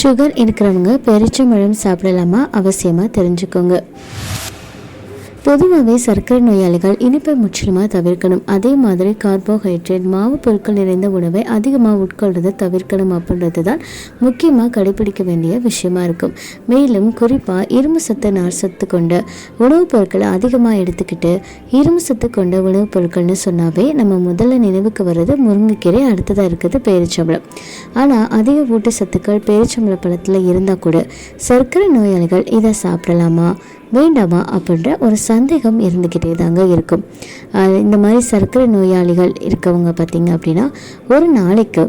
Sugar இருக்கிறவங்க பெருச்சம்பழம் சாப்பிடலாமா? அவசியமாக தெரிஞ்சுக்கோங்க. பொதுவாகவே சர்க்கரை நோயாளிகள் இனிப்பை முற்றிலுமாக தவிர்க்கணும். அதே மாதிரி கார்போஹைட்ரேட் மாவு பொருட்கள் நிறைந்த உணவை அதிகமாக உட்கொள்றதை தவிர்க்கணும் அப்படின்றது தான் முக்கியமாக கடைபிடிக்க வேண்டிய விஷயமா இருக்கும். மேலும் குறிப்பாக இரும்பு சத்து நார் சத்து கொண்ட உணவுப் பொருட்களை அதிகமாக எடுத்துக்கிட்டு இரும்பு சத்து கொண்ட உணவுப் பொருட்கள்னு சொன்னாவே நம்ம முதல்ல நினைவுக்கு வர்றது முருங்கைக்கீரை அடுத்ததாக இருக்குது பேரிச்சம்பளம் ஆனால் அதிக ஊட்டச்சத்துக்கள் பேரிச்சம்பள பழத்தில் இருந்தால் கூட சர்க்கரை நோயாளிகள் இதை சாப்பிடலாமா? வேண்டாமா அப்படின்ற ஒரு சந்தேகம் இருந்துக்கிட்டே தாங்க இருக்கும். இந்த மாதிரி சர்க்கரை நோயாளிகள் இருக்கவங்க பார்த்தீங்க அப்படின்னா ஒரு நாளைக்கு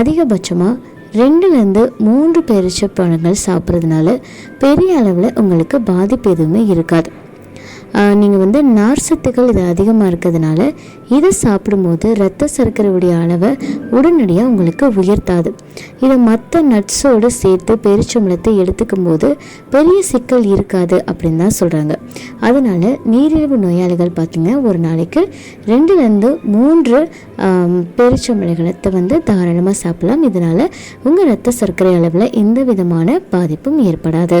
அதிகபட்சமாக ரெண்டுலேருந்து மூன்று பேரிச்ச பழங்கள் சாப்பிட்றதுனால பெரிய அளவில் உங்களுக்கு பாதிப்பு எதுவுமே இருக்காது. நீங்கள் வந்து நார் சத்துக்கள் இது அதிகமாக இருக்கிறதுனால இதை சாப்பிடும்போது ரத்த சர்க்கரையுடைய அளவை உடனடியாக உங்களுக்கு உயர்த்தாது. இதை மற்ற நட்ஸோடு சேர்த்து பெருச்சம்பளத்தை எடுத்துக்கும் போது பெரிய சிக்கல் இருக்காது அப்படின்னு தான் சொல்கிறாங்க அதனால் நீரிழிவு நோயாளிகள் பார்த்திங்கன்னா ஒரு நாளைக்கு ரெண்டுலேருந்து மூன்று பெருச்சம்பளத்தை வந்து தாராளமாக சாப்பிடலாம். இதனால் உங்கள் ரத்த சர்க்கரை அளவில் எந்த விதமான பாதிப்பும் ஏற்படாது.